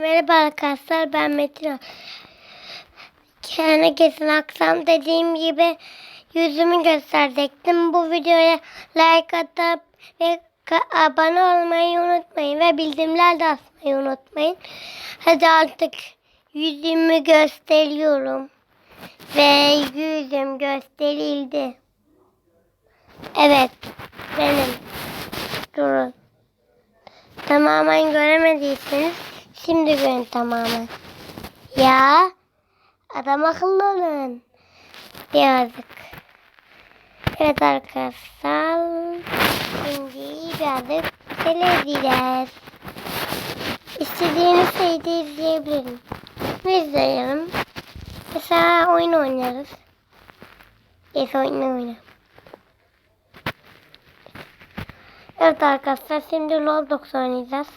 Merhaba arkadaşlar ben Metin. Kendi kesin aksam dediğim gibi yüzümü gösterecektim. Bu videoya like atıp ve abone olmayı unutmayın ve bildirimler de açmayı unutmayın. Hadi artık yüzümü gösteriyorum. Ve yüzüm gösterildi. Evet benim. Durun. Tamamen göremediyseniz şimdi görün tamamen. Ya adam akıllı olun. Birazcık. Evet arkadaşlar. Şimdi birazcık seyredeceğiz. İstediğiniz şeyi de izleyebilirim. Ne izleyelim? Mesela oyun oynarız. Yes oyunu oynarız. Evet arkadaşlar şimdi Roblox oynayacağız.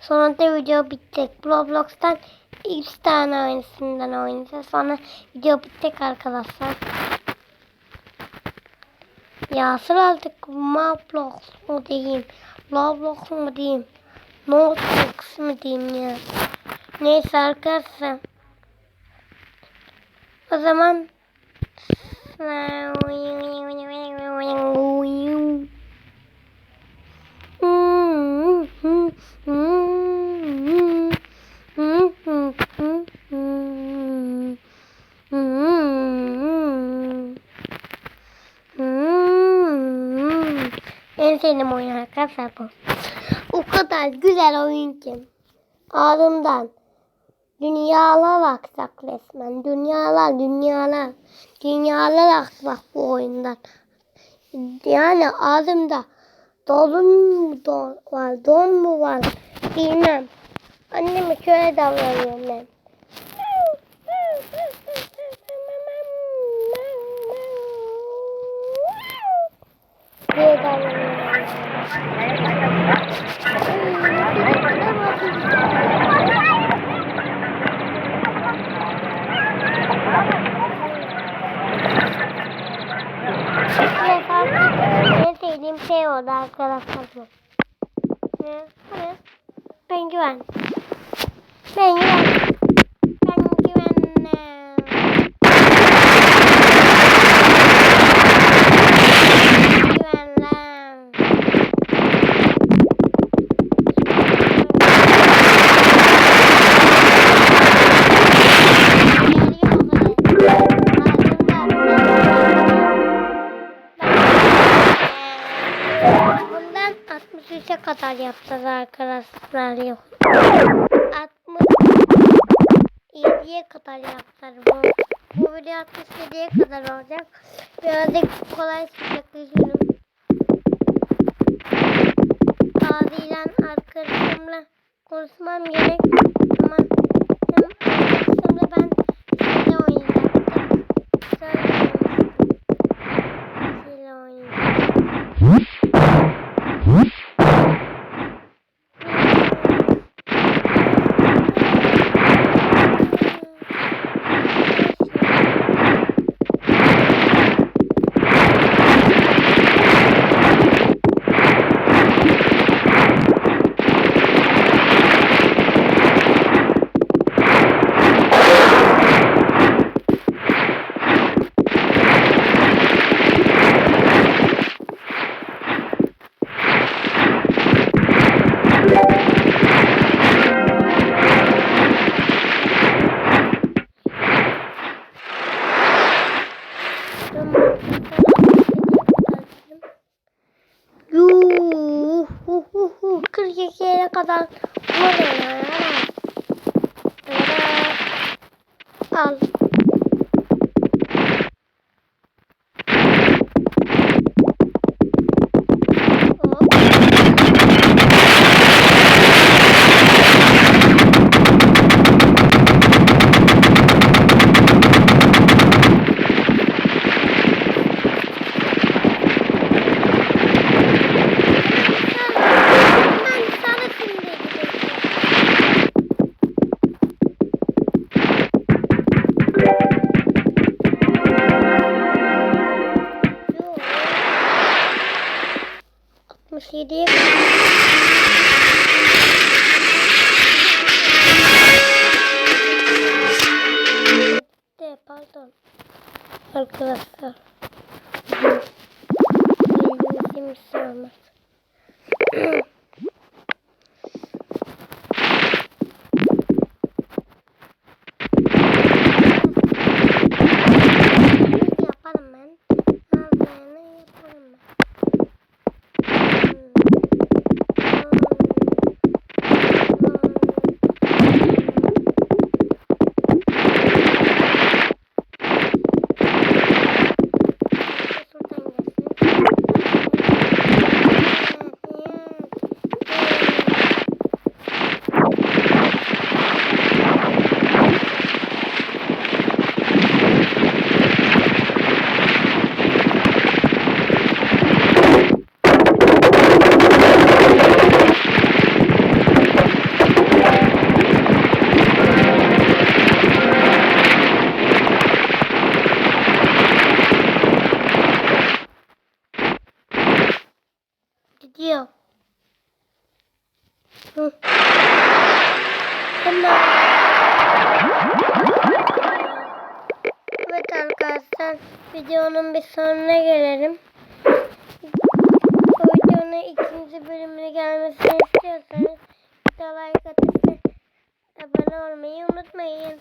Sonra da video bitecek. Roblox'tan iki tane oyuncusundan oynayacağız. Sonra video bitecek arkadaşlar. Ya sıra artık Roblox mu diyeyim? Roblox mu diyeyim? Notebox mu diyeyim ya? Neyse arkadaşlar. O zaman En sevdiğim oyun arkadaşlar bu. O kadar güzel oyun ki. Ağzımdan dünyalar aksak resmen. Dünyalar, dünyalar. Dünyalar aksak bu oyundan. Yani ağzımda dolun mu don var, don mu var bilmem. Anneme şöyle davranıyorum ben. En sevdiğim şey oldu arkadaşlar. Ne? Bu ne? Penguen. Penguen. 63'e kadar yapacağız arkadaşlar. Yok. 67'ye kadar yapacağız bu. Bu video 67'ye kadar olacak. Birazcık kolay çıkacak üzgünüm. Ağzıyla arkadaşımla konuşmam gerek. Ama hu, 42'ye kadar vuruyor. Al. yediye De pardon. Arkadaşlar. Bildiğiniz olmaz. videonun bir sonuna gelelim. Bu videonun ikinci bölümüne gelmesini istiyorsanız bir de like atıp da abone olmayı unutmayın.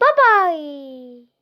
Bye bye.